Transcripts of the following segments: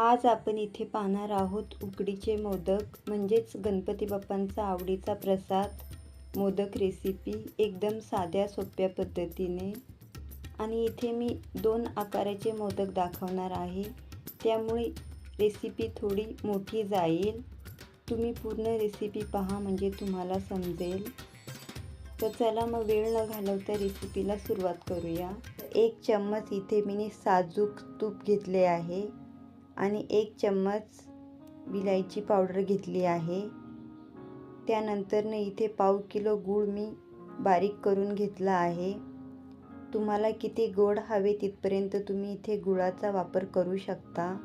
आज आपण इथे पाहणार आहोत उकडीचे मोदक म्हणजेच गणपती बाप्पांचा आवडीचा प्रसाद. मोदक रेसिपी एकदम साध्या सोप्या पद्धतीने. आणि इथे मी दोन आकाराचे मोदक दाखवणार आहे. त्यामुळे रेसिपी थोडी मोठी जाईल. तुम्ही पूर्ण रेसिपी पहा म्हणजे तुम्हाला समजेल. तर चला मग वेळ न घालवता रेसिपीला सुरुवात करूया. एक चम्मच इथे मी साजूक तूप घेतले आहे. आणि एक चम्मच विलायची पावडर घेतली आहे. त्यानंतरनं इथे पाव किलो गूळ मी बारीक करून घेतला आहे. तुम्हाला किती गोड हवे तिथपर्यंत तुम्ही इथे गुळाचा वापर करू शकता.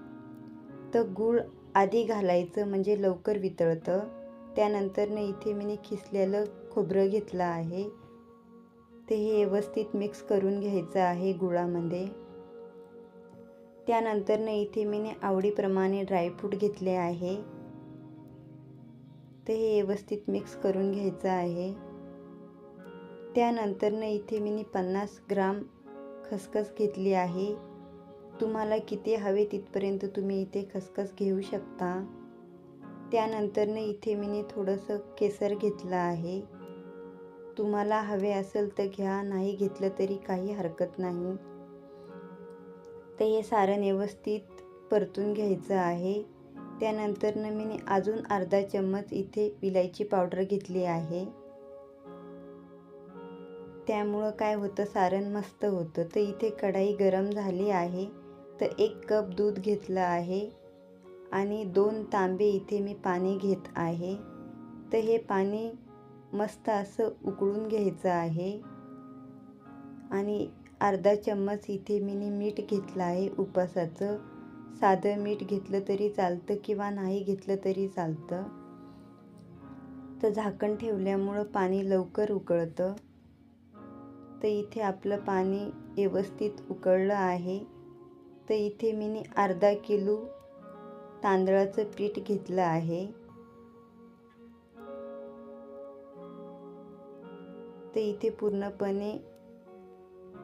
तर गूळ आधी घालायचं म्हणजे लवकर वितळतं. त्यानंतरनं इथे मी खिसलेलं खोबरं घेतलं आहे. ते हे व्यवस्थित मिक्स करून घ्यायचं आहे गुळामध्ये. त्यानंतरनं इथे मी आवडीप्रमाणे ड्रायफ्रूट घेतले आहे. ते हे व्यवस्थित मिक्स करून घ्यायचं आहे. त्यानंतरनं इथे मी पन्नास ग्राम खसखस घेतली आहे. तुम्हाला किती हवे तिथपर्यंत तुम्ही इथे खसखस घेऊ शकता. त्यानंतरनं इथे मी थोडंसं केसर घेतलं आहे. तुम्हाला हवे असेल तर घ्या नाही घेतलं तरी काही हरकत नाही. तर हे सारण व्यवस्थित परतून घ्यायचं आहे. त्यानंतरनं मी अजून अर्धा चम्मच इथे विलायची पावडर घेतली आहे. त्यामुळं काय होतं सारण मस्त होतं. तर इथे कढाई गरम झाली आहे. तर एक कप दूध घेतलं आहे. आणि दोन तांबे इथे मी पाणी घेत आहे. तर हे पाणी मस्त असं उकळून घ्यायचं आहे. आणि अर्धा चम्मच इथे मी मीठ घेतलं आहे. उपासाचं साधं मीठ घेतलं तरी चालतं किंवा नाही घेतलं तरी चालतं. तर झाकण ठेवल्यामुळं पाणी लवकर उकळतं. तर इथे आपलं पाणी व्यवस्थित उकळलं आहे. तर इथे मी अर्धा किलो तांदळाचं पीठ घेतलं आहे. तर इथे पूर्णपणे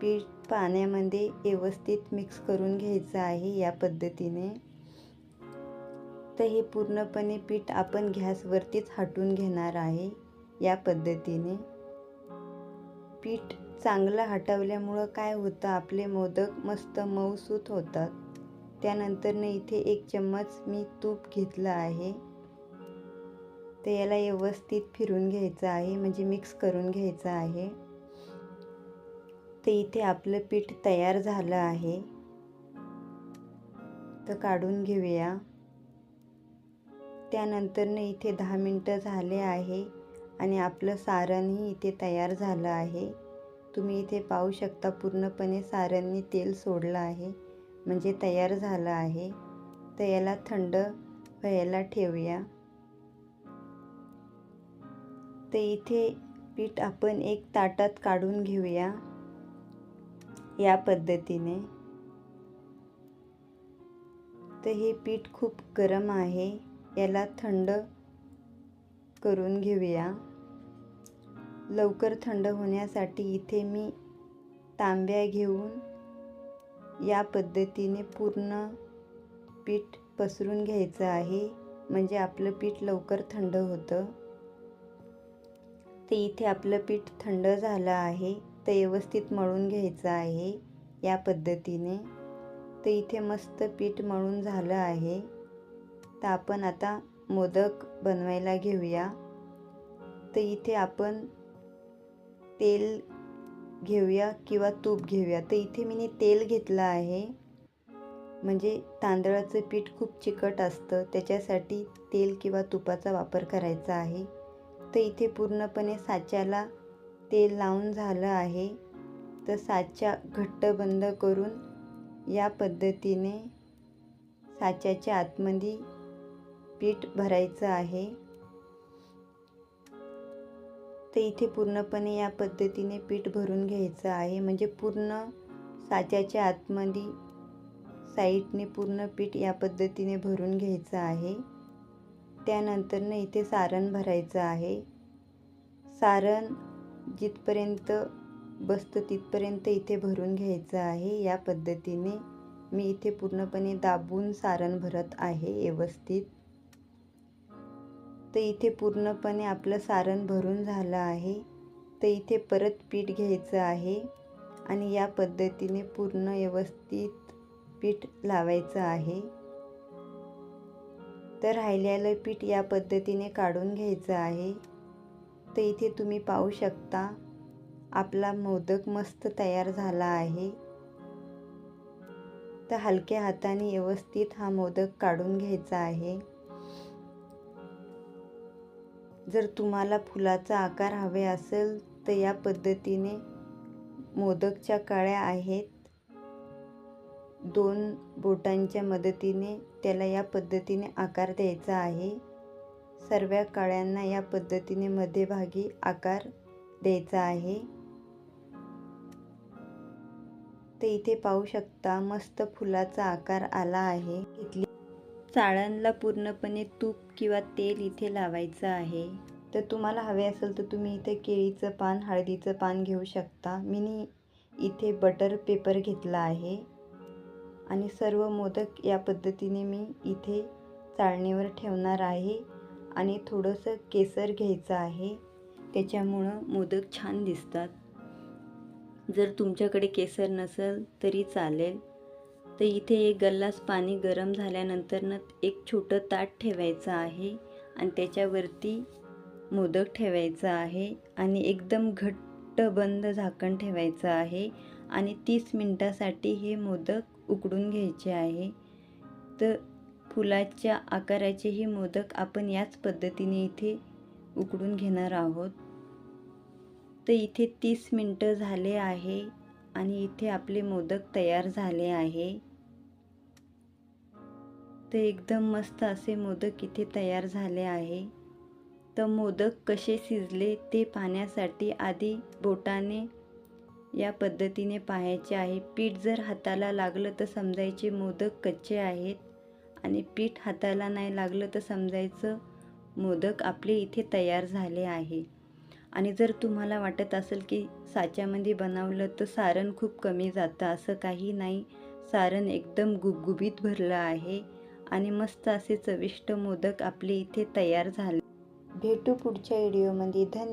पीठ पाण्यामध्ये व्यवस्थित मिक्स करून घ्यायचं आहे या पद्धतीने. तर हे पूर्णपणे पीठ आपण गॅसवरतीच हटून घेणार आहे या पद्धतीने. पीठ चांगलं हटवल्यामुळं काय होतं आपले मोदक मस्त मऊसूत होतात. त्यानंतरनं इथे एक चम्मच मी तूप घेतलं आहे. तर याला व्यवस्थित फिरून घ्यायचं आहे म्हणजे मिक्स करून घ्यायचं आहे. तर इथे आपलं पीठ तयार झालं आहे. तर काढून घेऊया. त्यानंतरनं इथे दहा मिनटं झाले आहे आणि आपलं सारणही इथे तयार झालं आहे. तुम्ही इथे पाहू शकता पूर्णपणे सारणने तेल सोडलं आहे म्हणजे तयार झालं आहे. तर याला थंड व्हायला ठेवूया. तर इथे पीठ आपण एक ताटात काढून घेऊया. या पद्धतीने. तर हे पीठ खूप गरम आहे. याला थंड करून घेऊया. लवकर थंड होण्यासाठी इथे मी तांब्या घेऊन या पद्धतीने पूर्ण पीठ पसरून घ्यायचं आहे. म्हणजे आपलं पीठ लवकर थंड होतं. ते इथे आपलं पीठ थंड झालं आहे. फक्त व्यवस्थित मळून घ्यायचं आहे या पद्धतीने. तर इथे मस्त पीठ मळून झालं आहे. तर आपण आता मोदक बनवायला घेऊया. तर इथे आपण तेल घेऊया किंवा तूप घेऊया. तर इथे मी तेल घेतलं आहे. म्हणजे तांदळाचं पीठ खूप चिकट असतं त्याच्यासाठी तेल किंवा तुपाचा वापर करायचा आहे. तर इथे पूर्णपणे साच्याला तेल लावून झालं आहे तर साच्या घट्ट बंद करून या पद्धतीने साच्याच्या आतमध्ये पीठ भरायचं आहे. तर इथे पूर्णपणे या पद्धतीने पीठ भरून घ्यायचं आहे. म्हणजे पूर्ण साच्याच्या आतमध्ये साईडने पूर्ण पीठ या पद्धतीने भरून घ्यायचं आहे. त्यानंतरनं इथे सारण भरायचं आहे. सारण जिथपर्यंत बसतं तिथपर्यंत इथे भरून घ्यायचं आहे. या पद्धतीने मी इथे पूर्णपणे दाबून सारण भरत आहे व्यवस्थित. तर इथे पूर्णपणे आपलं सारण भरून झालं आहे. तर इथे परत पीठ घ्यायचं आहे. आणि या पद्धतीने पूर्ण व्यवस्थित पीठ लावायचं आहे. तर राहिलेलं पीठ या पद्धतीने काढून घ्यायचं आहे. तर इथे तुम्ही पाहू शकता. आपला मोदक मस्त तयार झाला आहे. तर हलक्या हाताने व्यवस्थित हा मोदक काढून घ्यायचा आहे. जर तुम्हाला फुलाचा आकार हवे असेल तर या पद्धतीने मोदकच्या काळ्या आहेत. दोन बोटांच्या मदतीने त्याला या पद्धतीने आकार द्यायचा आहे. सर्व कळ्यांना या पद्धतीने मध्यभागी आकार द्यायचा आहे. ते इथे पाहू शकता मस्त फुलाचा आकार आला आहे. इथली चाळणला पूर्णपणे तूप किंवा तेल इथे लावायचं आहे. तर तुम्हाला हवे असेल तर तुम्ही इथे केळीचं पान हळदीचं पान घेऊ शकता. मी इथे बटर पेपर घेतला आहे. आणि सर्व मोदक या पद्धतीने मी इथे चाळणीवर ठेवणार आहे. आणि थोडंसं केसर घ्यायचं आहे. त्याच्यामुळं मोदक छान दिसतात. जर तुमच्याकडे केसर नसेल तरी चालेल. तर इथे एक गल्लास पाणी गरम झाल्यानंतरनं एक छोटं ताट ठेवायचं आहे आणि त्याच्यावरती मोदक ठेवायचा आहे आणि एकदम घट्ट बंद झाकण ठेवायचं आहे आणि तीस मिनटासाठी हे मोदक उकडून घ्यायचे आहे. तर फुलाच्या आकाराचे हे मोदक आपण याच पद्धतीने इथे उकडून घेणार आहोत. तर इथे तीस मिनटं झाले आहे आणि इथे आपले मोदक तयार झाले आहे. तर एकदम मस्त असे मोदक इथे तयार झाले आहे. तर मोदक कसे शिजले ते पाहण्यासाठी आधी बोटाने या पद्धतीने पाहायचे आहे. पीठ जर हाताला लागलं तर समजायचे मोदक कच्चे आहेत. आणि पीठ हाताला नाही लागलं तर समजायचं मोदक आपले इथे तयार झाले आहे. आणि जर तुम्हाला वाटत असेल की साच्यामध्ये बनवलं तर सारण खूप कमी जातं असं काही नाही. सारण एकदम गुबगुबीत भरलं आहे आणि मस्त असे चविष्ट मोदक आपले इथे तयार झाले. भेटू पुढच्या व्हिडिओमध्ये. धन्य